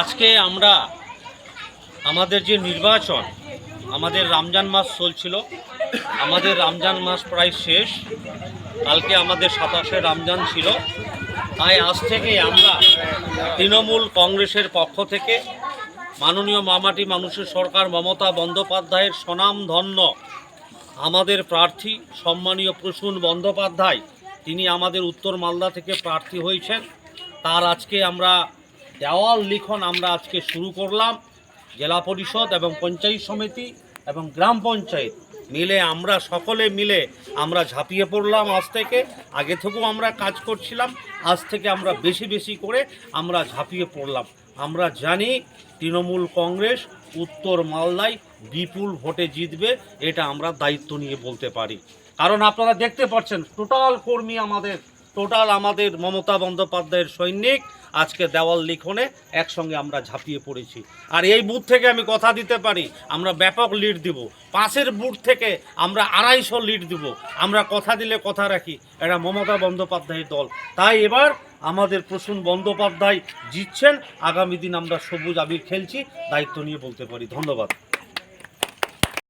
আজকে আমরা আমাদের যে নির্বাচন, আমাদের রমজান মাস চলছিল। আমাদের রমজান মাস প্রায় শেষ। কালকে আমাদের সাতাশে রমজান ছিল। তাই আজ থেকে আমরা তৃণমূল কংগ্রেসের পক্ষ থেকে মাননীয় মামাটি মানুষের সরকার মমতা বন্দ্যোপাধ্যায়ের স্বনামধন্য আমাদের প্রার্থী সম্মানীয় প্রসূন বন্দ্যোপাধ্যায়, তিনি আমাদের উত্তর মালদা থেকে প্রার্থী হয়েছেন। তার আজকে আমরা দেওয়াল লিখন আমরা আজকে শুরু করলাম। জেলা পরিষদ এবং পঞ্চায়েত সমিতি এবং গ্রাম পঞ্চায়েত মিলে আমরা সকলে মিলে আমরা ঝাঁপিয়ে পড়লাম আজ থেকে। আগে থেকেও আমরা কাজ করছিলাম, আজ থেকে আমরা বেশি বেশি করে আমরা ঝাঁপিয়ে পড়লাম। আমরা জানি তৃণমূল কংগ্রেস উত্তর মালদায় বিপুল ভোটে জিতবে, এটা আমরা দায়িত্ব নিয়ে বলতে পারি। কারণ আপনারা দেখতে পাচ্ছেন, টোটাল কর্মী আমাদের টোটাল আমাদের মমতা বন্দ্যোপাধ্যায়ের সৈনিক আজকে দেওয়াল লিখনে একসঙ্গে আমরা ঝাঁপিয়ে পড়েছি। আর এই বুথ থেকে আমি কথা দিতে পারি, আমরা ব্যাপক লিড দিব। পাশের বুথ থেকে আমরা আড়াইশো লিড দিব। আমরা কথা দিলে কথা রাখি এটা মমতা বন্দ্যোপাধ্যায়ের দল। তাই এবার আমাদের প্রসূন বন্দ্যোপাধ্যায় জিতছেন। আগামী দিন আমরা সবুজ আবির খেলছি, দায়িত্ব নিয়ে বলতে পারি। ধন্যবাদ।